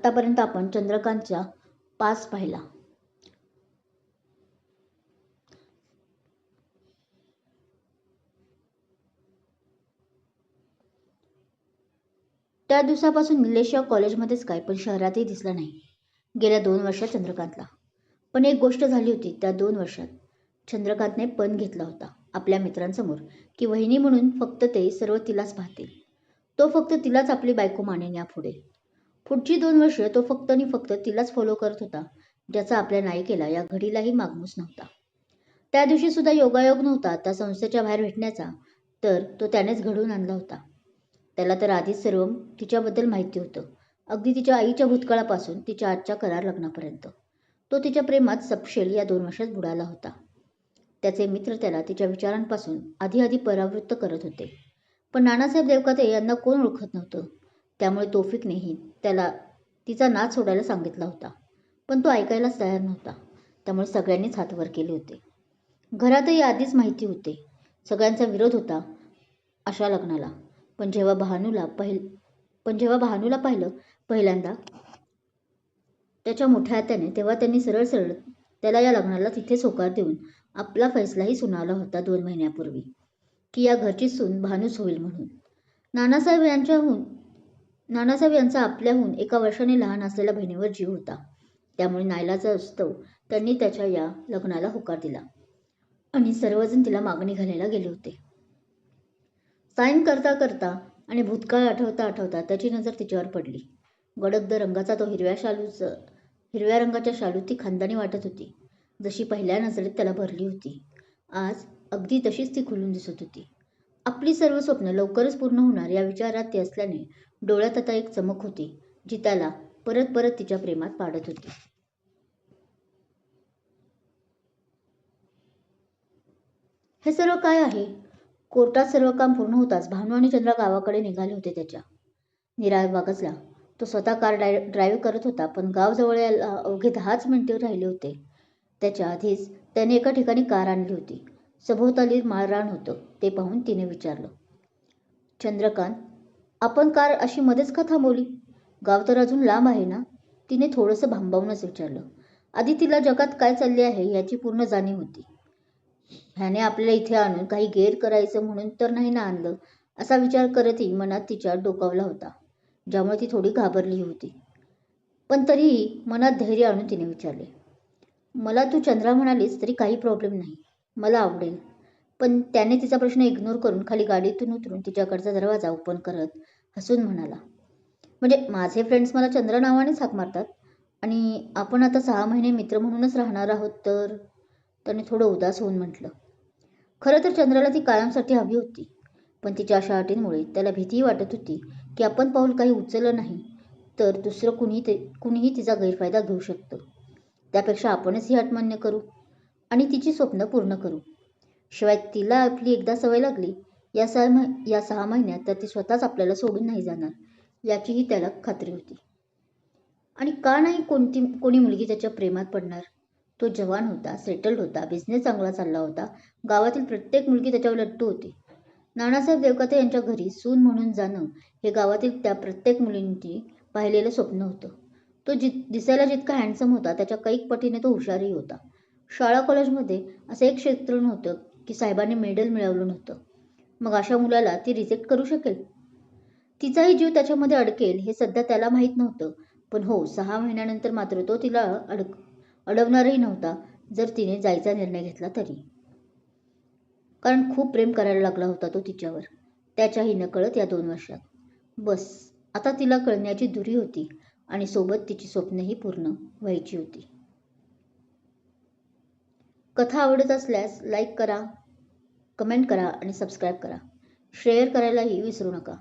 आत्तापर्यंत आपण चंद्रकांतचा पास पाहिला. त्या दिवसापासून निलेश या कॉलेजमध्येच काय पण शहरातही दिसला नाही. गेल्या दोन वर्षात चंद्रकांतला. पण एक गोष्ट झाली होती त्या दोन वर्षात. चंद्रकांतने पण घेतला होता आपल्या मित्रांसमोर. की वहिनी म्हणून फक्त ते सर्व तिलाच पाहतील. तो फक्त तिलाच आपली बायको मानेन यापुढे. पुढची दोन वर्ष तो फक्त आणि फक्त तिलाच फॉलो करत होता ज्याचा आपल्या नायिकेला या घडीलाही मागमूस नव्हता. त्या दिवशी सुद्धा योगायोग नव्हता त्या संस्थेच्या बाहेर भेटण्याचा तर तो त्यानेच घडवून आणला होता. त्याला तर आधीच सर्व तिच्याबद्दल माहिती होतं अगदी तिच्या आईच्या भूतकाळापासून तिच्या आजच्या करार लग्नापर्यंत. तो तिच्या प्रेमात सपशेल या दोन वर्षात बुडाला होता. त्याचे मित्र त्याला तिच्या विचारांपासून आधी आधी परावृत्त करत होते. पण नानासाहेब देवकाते यांना कोण ओळखत नव्हतं? त्यामुळे तोफिकनेही त्याला तिचा नाच सोडायला सांगितला होता. पण तो ऐकायलाच तयार नव्हता. त्यामुळे सगळ्यांनीच हात वर केले होते. घरातही आधीच माहिती होते. सगळ्यांचा विरोध होता अशा लग्नाला. पण जेव्हा भानूला पहिल पण जेव्हा भानूला पाहिलं पहिल्यांदा त्याच्या मोठ्या हात्याने तेव्हा त्यांनी सरळ सरळ त्याला या लग्नाला तिथेच होकार देऊन आपला फैसलाही सुनावला होता दोन महिन्यापूर्वी की या घरची सून भानूच होईल म्हणून. नानासाहेब यांच्याहून नानासाहेब यांचा आपल्याहून एका वर्षाने लहान असलेल्या बहिणीवर जीव होता. त्यामुळे नायलाचा असतो त्यांनी त्याच्या या लग्नाला होकार दिला आणि सर्वजण तिला मागणी घालायला गेले होते. साईन करता करता आणि भूतकाळ आठवता आठवता त्याची नजर तिच्यावर पडली. गडगद रंगाचा तो हिरव्या शालूच हिरव्या रंगाच्या शालू ती खानदानी वाटत होती. जशी पहिल्या नजरेत त्याला भरली होती. आज अगदी तशीच ती खुलून दिसत होती. आपली सर्व स्वप्न लवकरच पूर्ण होणार या विचारात ती असल्याने डोळ्यात आता एक चमक होती जी त्याला परत परत तिच्या प्रेमात पाडत होती. हे सर्व काय आहे? कोर्टात सर्व काम पूर्ण होताच भानू आणि चंद्रा गावाकडे निघाले होते त्याच्या. निराळ बागसला तो स्वतः कार डाय ड्राईव्ह करत होता पण गावजवळ यायला अवघे दहाच मिनिटे राहिले होते. त्याच्या आधीच त्याने एका ठिकाणी कार आणली होती. सभोवताली माळरान होतं ते पाहून तिने विचारलं. चंद्रकांत आपण कार अशी मध्येच का थांबवली? गाव तर अजून लांब आहे ना? तिने थोडंसं भांबावूनच विचारलं. आधी तिला जगात काय चालले आहे याची पूर्ण जाणीव होती. ह्याने आपल्याला इथे आणून काही गैर करायचं म्हणून तर नाही ना आणलं असा विचार करतही मनात तिच्या डोकावला होता ज्यामुळे ती थोडी घाबरली होती. पण तरीही मनात धैर्य आणून तिने विचारले मला तू चंद्रा म्हणालीस तरी काही प्रॉब्लेम नाही. मला आवडेल. पण त्याने तिचा प्रश्न इग्नोर करून खाली गाडीतून उतरून तिच्याकडचा दरवाजा ओपन करत हसून म्हणाला म्हणजे माझे फ्रेंड्स मला चंद्र नावानेच हाक मारतात? आणि आपण आता सहा महिने मित्र म्हणूनच राहणार आहोत तर? त्याने थोडं उदास होऊन म्हटलं खरं तर चंद्राला ती कायमसाठी हवी होती पण तिच्या अशा अटींमुळे त्याला भीतीही वाटत होती की आपण पाऊल काही उचललं नाही तर दुसरं कुणी ते कुणीही तिचा गैरफायदा घेऊ शकतं. त्यापेक्षा आपणच ही अट मान्य करू. आणि तिची स्वप्न पूर्ण करू. शिवाय तिला आपली एकदा सवय लागली या सहा मह या सहा महिन्यात तर ती स्वतःच आपल्याला सोडून नाही जाणार याचीही त्याला खात्री होती. आणि का नाही कोणती कोणी मुलगी त्याच्या प्रेमात पडणार? तो जवान होता सेटल्ड होता बिझनेस चांगला चालला होता गावातील प्रत्येक मुलगी त्याच्यावर लट्टू होती. नानासाहेब देवकाते यांच्या घरी सून म्हणून जाणं हे गावातील त्या प्रत्येक मुलींनी पाहिलेलं स्वप्न होतं. तो जित दिसायला जितका हँडसम होता त्याच्या कैक पटीने तो हुशारही होता. शाळा कॉलेजमध्ये असं एक क्षेत्र नव्हतं की साहेबांनी मेडल मिळवलं नव्हतं. मग अशा मुलाला ती रिजेक्ट करू शकेल? तिचाही जीव त्याच्यामध्ये अडकेल हे सध्या त्याला माहीत नव्हतं. पण हो सहा महिन्यानंतर मात्र तो तिला अडक अडवणारही नव्हता जर तिने जायचा निर्णय घेतला तरी. कारण खूप प्रेम करायला लागला होता तो तिच्यावर. त्याच्याही नकळत या दोन वर्षात. बस आता तिला कळण्याची दुरी होती आणि सोबत तिची स्वप्नही पूर्ण व्हायची होती. कथा आवडत असल्यास लाईक करा कमेंट करा आणि सबस्क्राईब करा. शेअर करायलाही विसरू नका.